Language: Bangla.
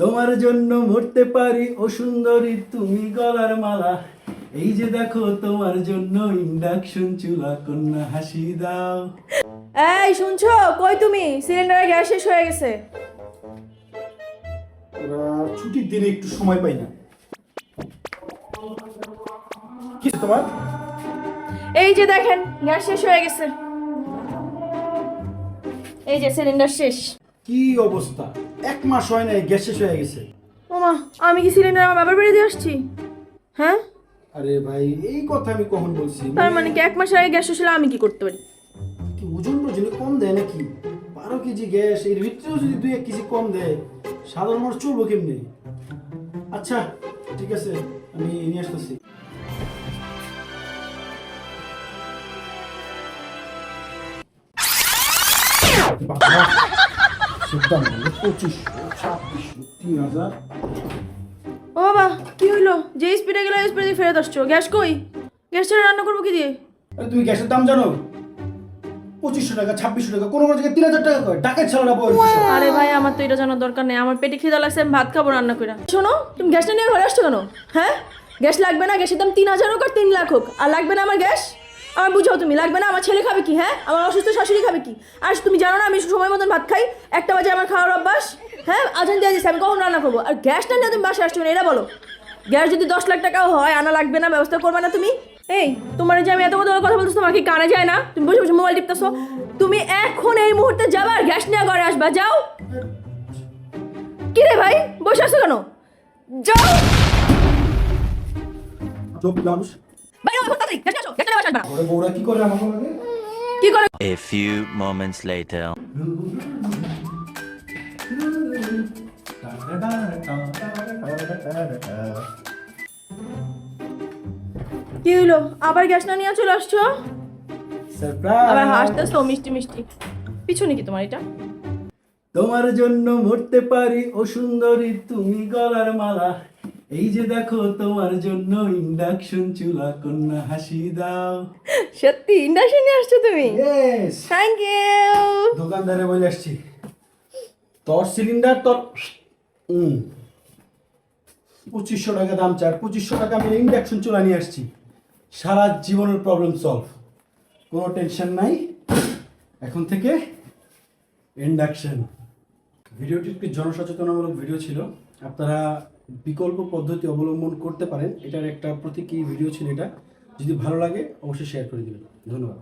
তোমার জন্য মরতে পারি ও সুন্দরী তুমি গলার মালা। এই যে দেখো তোমার জন্য ইন্ডাকশন চুলা কন্যা হাসি দাও। এই শুনছো? কই তুমি? সিলিন্ডারে গ্যাস শেষ হয়ে গেছে। ওরা ছুটির দিনে একটু সময় পাই না। কি তোমার? এই যে দেখেন গ্যাস শেষ হয়ে গেছে। এই যে সিলিন্ডার শেষ। কি অবস্থা? এক মাস হয় নাই গ্যাস শেষ হয়ে গেছে। ওমা আমি কি সিলিন্ডার আমার বাবার বাড়ি দিয়ে আসছি? হ্যাঁ? আরে ভাই এই কথা আমি কখন বলছি? তার মানে কি এক মাস আগে গ্যাস শেষ হলে আমি কি করতে পারি? কি ওজন ওজন কম দেয় নাকি? বারো কেজি গ্যাস এর ভিতরেও যদি দুই এক কেজি কম দেয় সাধারণ মানুষ চলবো কেমনি? আচ্ছা ঠিক আছে আমি নিয়ে আসতেছি। পঁচিশশো ছাব্বিশশো তিন হাজার। ও বাবা কি হইল? যে স্পিডে গেলে স্পিডে ফেরত আসছো। গ্যাস কই? গ্যাস ছেড়ে রান্না করব কি দিয়ে? আরে তুমি গ্যাসের দাম জানো? পঁচিশশো টাকা ছাব্বিশশো টাকা কোনো কোনো জায়গায় তিন হাজার টাকা করে। টাকার ছাড়া আরে ভাই আমার তো এটা জানার দরকার নেই। আমার পেটে খিদা লাগছে আমি ভাত খাব রান্না করে। শোনো তুমি গ্যাসটা নিয়ে ঘরে আসছো কেন? হ্যাঁ? গ্যাস লাগবে না গ্যাসের দাম তিন হাজার হোক আর তিন লাখ হোক। আর লাগবে না আমার গ্যাস? আমার বুঝাও তুমি, লাগবে না? আমার ছেলে খাবে কি হ্যাঁ? আমার অসুস্থ শাশুড়ি খাবে কি? আর তুমি জানো না, আমি সময় মতন ভাত খাই, একটা বাজে আমার খাওয়ার অভ্যাস হ্যাঁ? আজান দিয়ে দিচ্ছে আমি কখন রান্না করব। আর গ্যাসটা নিয়ে তুমি বাসায় আসছো না এটা বলো। গ্যাস যদি দশ লাখ টাকাও হয়, আনা লাগবে না, ব্যবস্থা করবে না তুমি? এই, তোমার যে আমি এত কথা কথা বলতেছো, তোমার কি কানে যায় না? তুমি বসে বসে মোবাইল টিপতেছো। তুমি এখন এই মুহূর্তে যাবা আর গ্যাস নিয়ে ঘরে আসবা, যাও। কি রে ভাই, বসে আসছো কেন? যাও। চোখ নিয়ে আসবা ঘরে বউরা কি করে আমাকে লাগে কি করে? A few moments later. কি হইল? আবার গ্যাস না নিয়ে চলে আসছো? আবার হাসতেছো মিষ্টি মিষ্টি। পিছনে কি তোমার এটা? তোমার জন্য মরতে পারি ও সুন্দরী তুমি গলার মালা। এই যে দেখো তোমার জন্য ইন্ডাকশন চুলা কন্যা হাসি দাও। সত্যি ইন্ডাকশন নিয়ে আসছো তুমি? থ্যাংক ইউ দোকানদারে বলে আসছি। তোর সিলিন্ডার তোর পঁচিশশো টাকা দাম চার পঁচিশশো টাকা আমি ইন্ডাকশন চুলা নিয়ে আসছি। সারা জীবনের প্রবলেম সলভ কোনো টেনশন নাই। এখন থেকে ইন্ডাকশন ভিডিওটি একটি জনসচেতনামূলক ভিডিও ছিল। আপনারা বিকল্প পদ্ধতি অবলম্বন করতে পারেন, এটার একটা প্রতীকী ভিডিও ছিল এটা। যদি ভালো লাগে, অবশ্যই শেয়ার করে দেবেন। ধন্যবাদ।